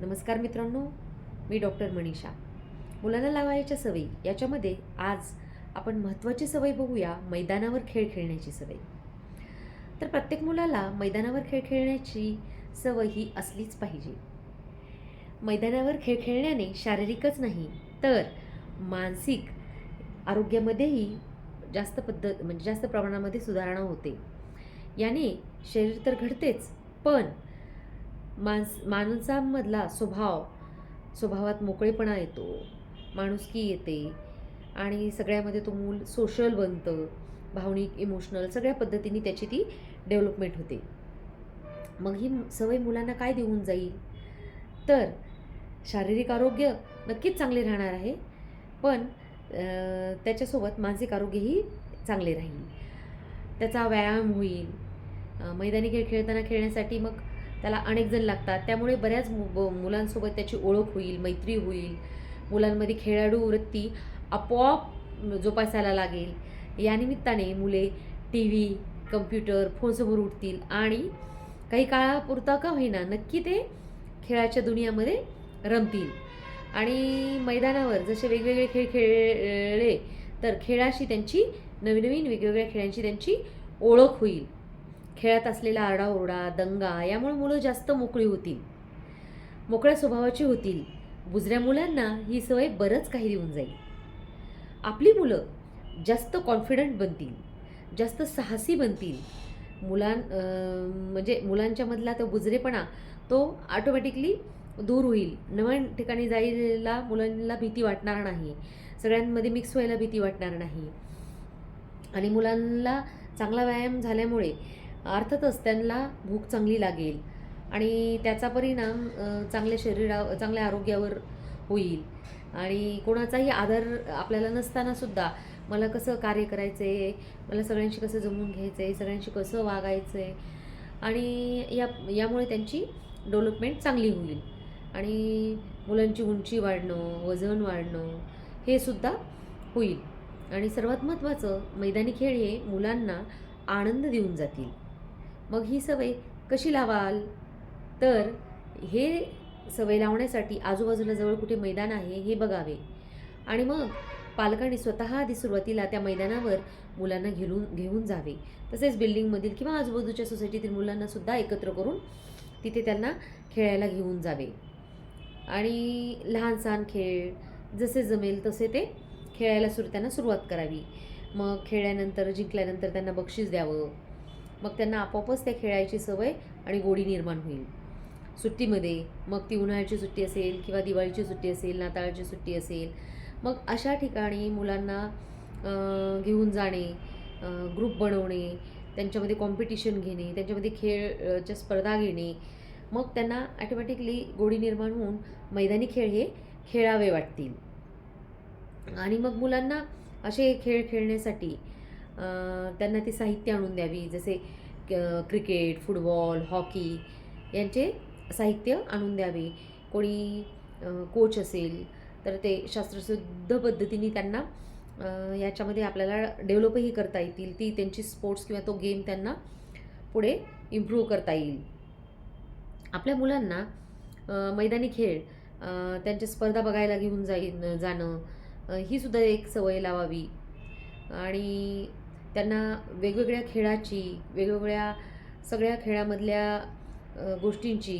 नमस्कार मित्रांनो मी डॉक्टर मनीषा. मुलांना लावायच्या सवयी याच्यामध्ये आज आपण महत्त्वाची सवय बघूया मैदानावर खेळ खेळण्याची सवय. तर प्रत्येक मुलाला मैदानावर खेळ खेळण्याची सवय ही असलीच पाहिजे. मैदानावर खेळ खेळण्याने शारीरिकच नाही तर मानसिक आरोग्यामध्येही जास्त पद्धत म्हणजे जास्त प्रमाणामध्ये सुधारणा होते. याने शरीर तर घडतेच पण माणस माणसांमधला स्वभाव स्वभावात मोकळेपणा येतो माणुसकी येते आणि सगळ्यामध्ये तो मूल सोशल बनतं भावनिक इमोशनल सगळ्या पद्धतीने त्याची ती डेव्हलपमेंट होते. मग ही सवय मुलांना काय देऊन जाईल? तर शारीरिक आरोग्य नक्कीच चांगले राहणार आहे पण त्याच्यासोबत मानसिक आरोग्यही चांगले राहील. त्याचा व्यायाम होईल. मैदानी खेळ खेळताना खेळण्यासाठी मग त्याला अनेक जण लागतात. त्यामुळे बऱ्याच मु ब- मुलांसोबत त्याची ओळख होईल मैत्री होईल. मुलांमध्ये खेळाडू वृत्ती आपोआप जोपासायला लागेल. या निमित्ताने मुले टी व्ही कम्प्युटर फोनसमोर उठतील आणि काही काळापुरता का होईना नक्की ते खेळाच्या दुनियामध्ये रमतील. आणि मैदानावर जसे वेगवेगळे खेळ खेळले तर खेळाशी त्यांची नवीन नवीन वेगवेगळ्या खेळांची त्यांची ओळख होईल. खेळात असलेला आरडाओरडा दंगा यामुळे मुलं जास्त मोकळी होतील. मोकळ्या स्वभावाची होतील. बुजऱ्या मुलांना ही सवय बरंच काही देऊन जाईल. आपली मुलं जास्त कॉन्फिडंट बनतील. जास्त साहसी बनतील. मुलां म्हणजे मुलांच्यामधला तो बुजरेपणा तो ऑटोमॅटिकली दूर होईल. नव्या ठिकाणी जायला मुलांना भीती वाटणार नाही. सगळ्यांमध्ये मिक्स व्हायला भीती वाटणार नाही. आणि मुलांना चांगला व्यायाम झाल्यामुळे अर्थातच त्यांना भूक चांगली लागेल आणि त्याचा परिणाम चांगल्या शरीरा चांगल्या आरोग्यावर होईल. आणि कोणाचाही आदर आपल्याला नसतानासुद्धा मला कसं कार्य करायचं आहे मला सगळ्यांशी कसं जमून घ्यायचं आहे सगळ्यांशी कसं वागायचं आहे आणि या यामुळे त्यांची डेव्हलपमेंट चांगली होईल. आणि मुलांची उंची वाढणं वजन वाढणं हे सुद्धा होईल. आणि सर्वात महत्त्वाचं मैदानी खेळ हे मुलांना आनंद देऊन जातील. मग ही सवय कशी लावाल? तर हे सवय लावण्यासाठी आजूबाजूला जवळ कुठे मैदान आहे हे बघावे. आणि मग पालकांनी स्वतः आधी सुरुवातीला त्या मैदानावर मुलांना घेऊन घेऊन जावे. तसेच बिल्डिंगमधील किंवा आजूबाजूच्या सोसायटीतील मुलांनासुद्धा एकत्र करून तिथे त्यांना खेळायला घेऊन जावे. आणि लहानसहान खेळ जसे जमेल तसे ते खेळायला सुरू त्यांना सुरुवात करावी. मग खेळल्यानंतर जिंकल्यानंतर त्यांना बक्षीस द्यावं. मग त्यांना आपोआपच त्या खेळायची सवय आणि गोडी निर्माण होईल. सुट्टीमध्ये मग ती उन्हाळ्याची सुट्टी असेल किंवा दिवाळीची सुट्टी असेल नाताळची सुट्टी असेल मग अशा ठिकाणी मुलांना घेऊन जाणे ग्रुप बनवणे त्यांच्यामध्ये कॉम्पिटिशन घेणे त्यांच्यामध्ये खेळच्या स्पर्धा घेणे मग त्यांना ॲटोमॅटिकली गोडी निर्माण होऊन मैदानी खेळ हे खेळावे वाटतील. आणि मग मुलांना असे खेळ खेळण्यासाठी त्यांना ते साहित्य आणून द्यावी. जसे क- क्रिकेट फुटबॉल हॉकी यांचे साहित्य आणून द्यावे. कोणी कोच असेल तर ते शास्त्रशुद्ध पद्धतीने त्यांना याच्यामध्ये आपल्याला डेव्हलपही करता येतील. ती त्यांची स्पोर्ट्स किंवा तो गेम त्यांना पुढे इम्प्रूव्ह करता येईल. आपल्या मुलांना मैदानी खेळ त्यांच्या स्पर्धा बघायला घेऊन जाई जाणं ही सुद्धा एक सवय लावावी. आणि त्यांना वेगवेगळ्या खेळाची वेगवेगळ्या सगळ्या खेळामधल्या गोष्टींची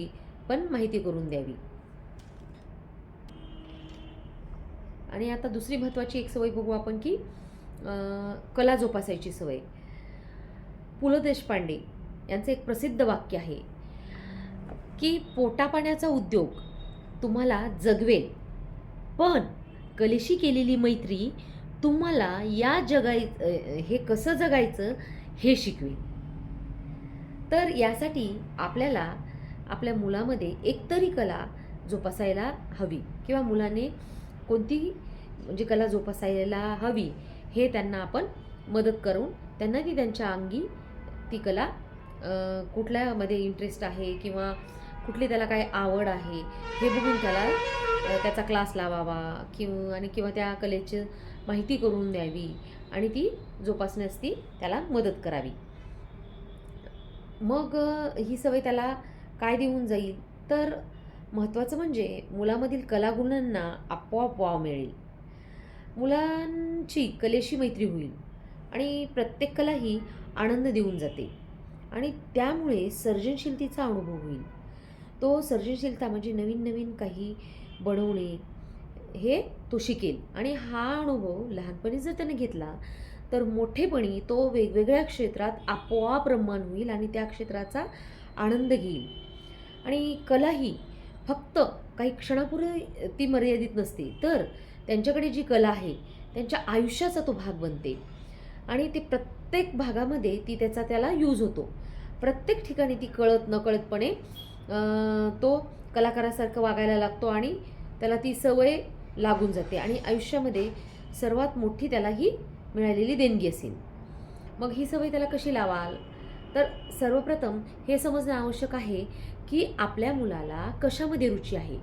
पण माहिती करून द्यावी. आणि आता दुसरी महत्त्वाची एक सवय बघू आपण की कला जोपासायची सवय. पु ल देशपांडे यांचं एक प्रसिद्ध वाक्य आहे की पोटापाण्याचा उद्योग तुम्हाला जगवेल पण कलेशी केलेली मैत्री तुम्हाला या जगाय हे कसं जगायचं हे शिकवेल तर यासाठी आपल्याला आपल्या मुलामध्ये एकतरी कला जोपासायला हवी किंवा मुलाने कोणती म्हणजे कला जोपासायला हवी हे त्यांना आपण मदत करून त्यांना ती त्यांच्या अंगी ती कला कुठल्यामध्ये इंटरेस्ट आहे किंवा कुठली त्याला काय आवड आहे हे बघून त्याला त्याचा क्लास लावावा किंवा आणि किंवा त्या कलेची माहिती करून द्यावी आणि ती जोपासण्यास ती त्याला मदत करावी. मग ही सवय त्याला काय देऊन जाईल? तर महत्त्वाचं म्हणजे मुलामधील कलागुणांना आपोआप वाव मिळेल. मुलांची कलेशी मैत्री होईल आणि प्रत्येक कला ही आनंद देऊन जाते आणि त्यामुळे सर्जनशीलतेचा अनुभव होईल. तो सर्जनशीलता म्हणजे नवीन नवीन काही बनवणे हे तो शिकेल. आणि हा अनुभव लहानपणी जर त्याने घेतला तर मोठेपणी तो वेगवेगळ्या क्षेत्रात आपोआप रममान होईल आणि त्या क्षेत्राचा आनंद घेईल. आणि कला ही फक्त काही क्षणापुरती ती मर्यादित नसते तर त्यांच्याकडे जी कला आहे त्यांच्या आयुष्याचा तो भाग बनते. आणि ते प्रत्येक भागामध्ये ती त्याचा त्याला यूज होतो. प्रत्येक ठिकाणी ती कळत नकळतपणे तो कलाकारासारखं वागायला लागतो आणि त्याला ती सवय लागून जाते. आणि आयुष्यामध्ये सर्वात मोठी त्याला ही मिळालेली देणगी असेल. मग ही सवय त्याला कशी लावाल? तर सर्वप्रथम हे समजणं आवश्यक आहे की आपल्या मुलाला कशामध्ये रुची आहे?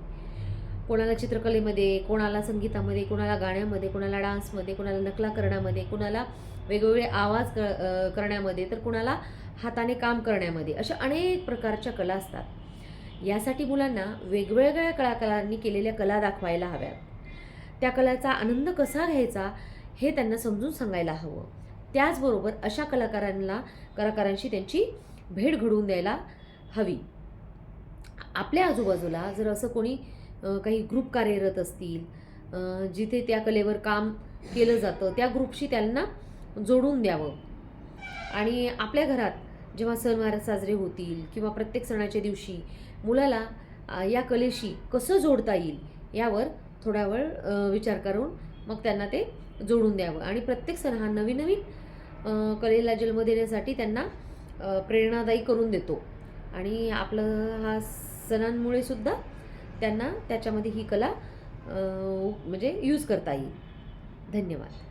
कोणाला चित्रकलेमध्ये कोणाला संगीतामध्ये कोणाला गाण्यामध्ये कोणाला डान्समध्ये कोणाला नकला करण्यामध्ये कोणाला वेगवेगळे आवाज क करण्यामध्ये तर कोणाला हाताने काम करण्यामध्ये अशा अनेक प्रकारच्या कला असतात. यासाठी मुलांना वेगवेगळ्या कलाकारांनी केलेल्या कला दाखवायला हव्यात. त्या कलाचा आनंद कसा घ्यायचा हे त्यांना समजून सांगायला हवं. त्याचबरोबर अशा कलाकारांना कलाकारांशी त्यांची भेट घडवून द्यायला हवी. आपल्या आजूबाजूला जर असं कोणी काही ग्रुप कार्यरत असतील जिथे त्या कलेवर काम केलं जातं त्या ग्रुपशी त्यांना जोडून द्यावं. आणि आपल्या घरात जेव्हा सण महाराज साजरे होतील किंवा प्रत्येक सणाच्या दिवशी मुलाला या कलेशी कसं जोडता येईल यावर थोडा वेळ विचार करून मग त्यांना ते जोडून द्यावं. आणि प्रत्येक सण हा नवीन नवीन कलेला जन्म देण्यासाठी त्यांना प्रेरणादायी करून देतो. आणि आपलं हा सणांमुळे सुद्धा त्यांना त्याच्यामध्ये ही कला म्हणजे यूज करता येईल. धन्यवाद.